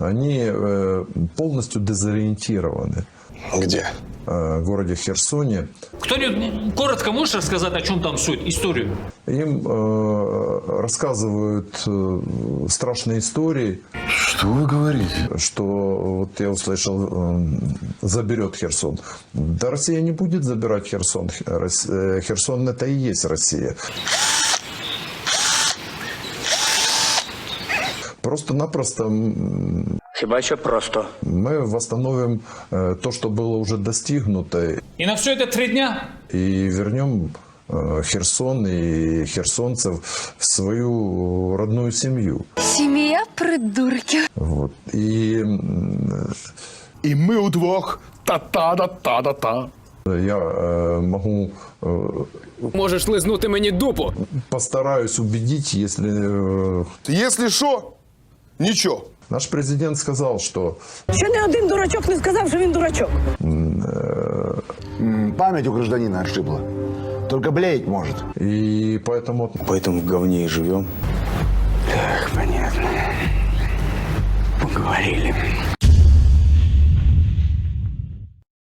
Они э, полностью дезориентированы Где? э, в городе Херсоне. Кто-нибудь коротко можешь рассказать, о чем там суть, историю? Им э, рассказывают э, страшные истории, Что вы говорите? что вот я услышал, э, заберет Херсон. Да Россия не будет забирать Херсон. Э, Херсон это и есть Россия. Просто-напросто м, Хіба що просто. мы восстановим э, то, что было уже достигнуто, И на все это три дня? и вернем э, Херсон и херсонцев в свою родную семью. Сім'я придурків. Вот. И м, І ми удвох. Та-та-да-та-да-та. я э, могу э, Можеш лизнути мені дупу. постараюсь убедить, если э, Якщо що, нічого. наш президент сказал, что Ще не один дурачок не сказав, що він дурачок. Память у гражданина отшибла. Только блеять может. и поэтому Поэтому в говне и живем. Так, понятно. Поговорили.